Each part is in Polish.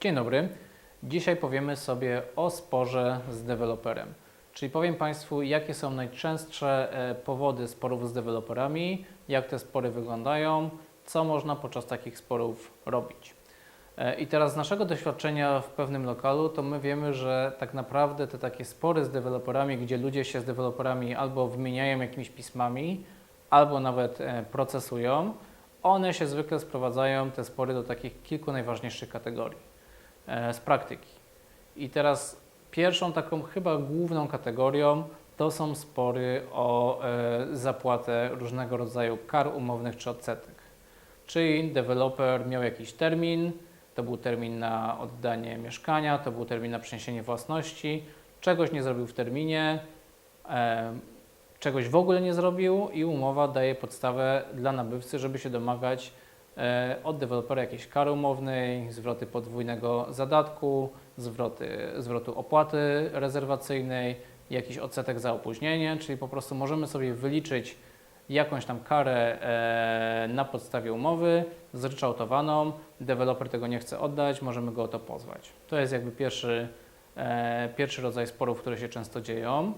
Dzień dobry. Dzisiaj powiemy sobie o sporze z deweloperem. Czyli powiem Państwu, jakie są najczęstsze e, powody sporów z deweloperami, jak te spory wyglądają, co można podczas takich sporów robić. E, I teraz z naszego doświadczenia w pewnym lokalu, to my wiemy, że tak naprawdę te takie spory z deweloperami, gdzie ludzie się z deweloperami albo wymieniają jakimiś pismami, albo nawet e, procesują, one się zwykle sprowadzają, te spory, do takich kilku najważniejszych kategorii z praktyki. I teraz pierwszą taką chyba główną kategorią to są spory o e, zapłatę różnego rodzaju kar umownych czy odsetek. Czyli deweloper miał jakiś termin, to był termin na oddanie mieszkania, to był termin na przeniesienie własności, czegoś nie zrobił w terminie, e, czegoś w ogóle nie zrobił i umowa daje podstawę dla nabywcy, żeby się domagać e, od dewelopera jakiejś kary umownej, zwroty podwójnego zadatku, zwroty, zwrotu opłaty rezerwacyjnej, jakiś odsetek za opóźnienie, czyli po prostu możemy sobie wyliczyć jakąś tam karę e, na podstawie umowy zryczałtowaną, deweloper tego nie chce oddać, możemy go o to pozwać. To jest jakby pierwszy, e, pierwszy rodzaj sporów, które się często dzieją.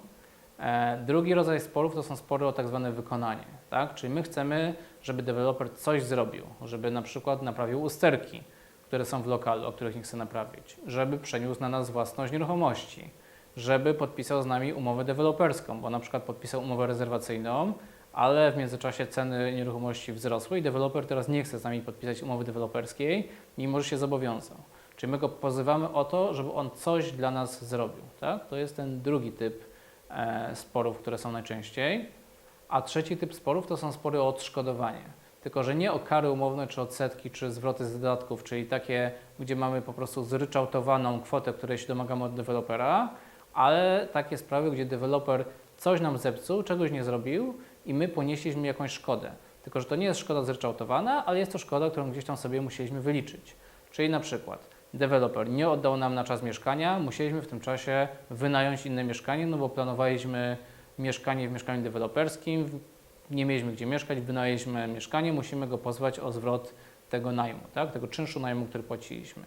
E, Drugi rodzaj sporów to są spory o tak zwane wykonanie, tak? Czyli my chcemy, żeby deweloper coś zrobił, żeby na przykład naprawił usterki, które są w lokalu, o których nie chce naprawić, żeby przeniósł na nas własność nieruchomości, żeby podpisał z nami umowę deweloperską, bo na przykład podpisał umowę rezerwacyjną, ale w międzyczasie ceny nieruchomości wzrosły i deweloper teraz nie chce z nami podpisać umowy deweloperskiej, mimo że się zobowiązał. Czyli my go pozywamy o to, żeby on coś dla nas zrobił. Tak? To jest ten drugi typ sporów, które są najczęściej. A trzeci typ sporów to są spory o odszkodowanie. Tylko, że nie o kary umowne, czy odsetki, czy zwroty z dodatków, czyli takie, gdzie mamy po prostu zryczałtowaną kwotę, której się domagamy od dewelopera, ale takie sprawy, gdzie deweloper coś nam zepsuł, czegoś nie zrobił i my ponieśliśmy jakąś szkodę. Tylko, że to nie jest szkoda zryczałtowana, ale jest to szkoda, którą gdzieś tam sobie musieliśmy wyliczyć. Czyli na przykład deweloper. Nie oddał nam na czas mieszkania, musieliśmy w tym czasie wynająć inne mieszkanie, no bo planowaliśmy mieszkanie w mieszkaniu deweloperskim, nie mieliśmy gdzie mieszkać, wynajęliśmy mieszkanie, musimy go pozwać o zwrot tego najmu, tak? tego czynszu najmu, który płaciliśmy.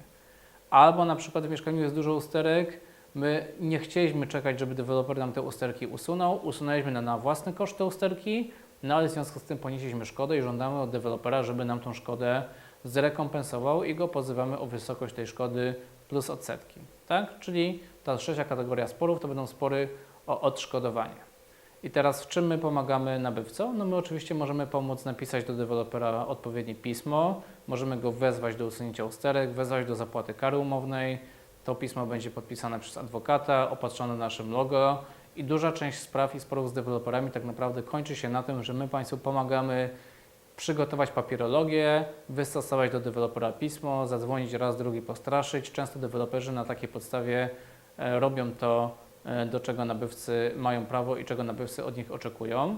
Albo na przykład w mieszkaniu jest dużo usterek, my nie chcieliśmy czekać, żeby deweloper nam te usterki usunął, usunęliśmy na, na własny koszt te usterki, no ale w związku z tym ponieśliśmy szkodę i żądamy od dewelopera, żeby nam tą szkodę zrekompensował i go pozywamy o wysokość tej szkody plus odsetki. Tak? Czyli ta trzecia kategoria sporów to będą spory o odszkodowanie. I teraz w czym my pomagamy nabywcom? No my oczywiście możemy pomóc napisać do dewelopera odpowiednie pismo, możemy go wezwać do usunięcia usterek, wezwać do zapłaty kary umownej. To pismo będzie podpisane przez adwokata, opatrzone naszym logo i duża część spraw i sporów z deweloperami tak naprawdę kończy się na tym, że my Państwu pomagamy przygotować papierologię, wystosować do dewelopera pismo, zadzwonić raz, drugi postraszyć. Często deweloperzy na takiej podstawie e, robią to, e, do czego nabywcy mają prawo i czego nabywcy od nich oczekują.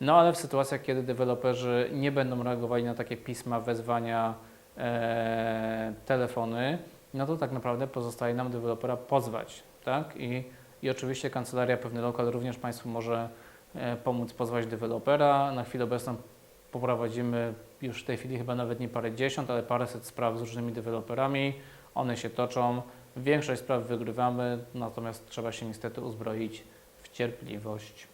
No ale w sytuacjach, kiedy deweloperzy nie będą reagowali na takie pisma, wezwania, e, telefony, no to tak naprawdę pozostaje nam dewelopera pozwać, tak? I, i oczywiście kancelaria Pewny Lokal również Państwu może e, pomóc pozwać dewelopera. Na chwilę obecną poprowadzimy już w tej chwili chyba nawet nie parę dziesiąt, ale paręset spraw z różnymi deweloperami. One się toczą. Większość spraw wygrywamy, natomiast trzeba się niestety uzbroić w cierpliwość.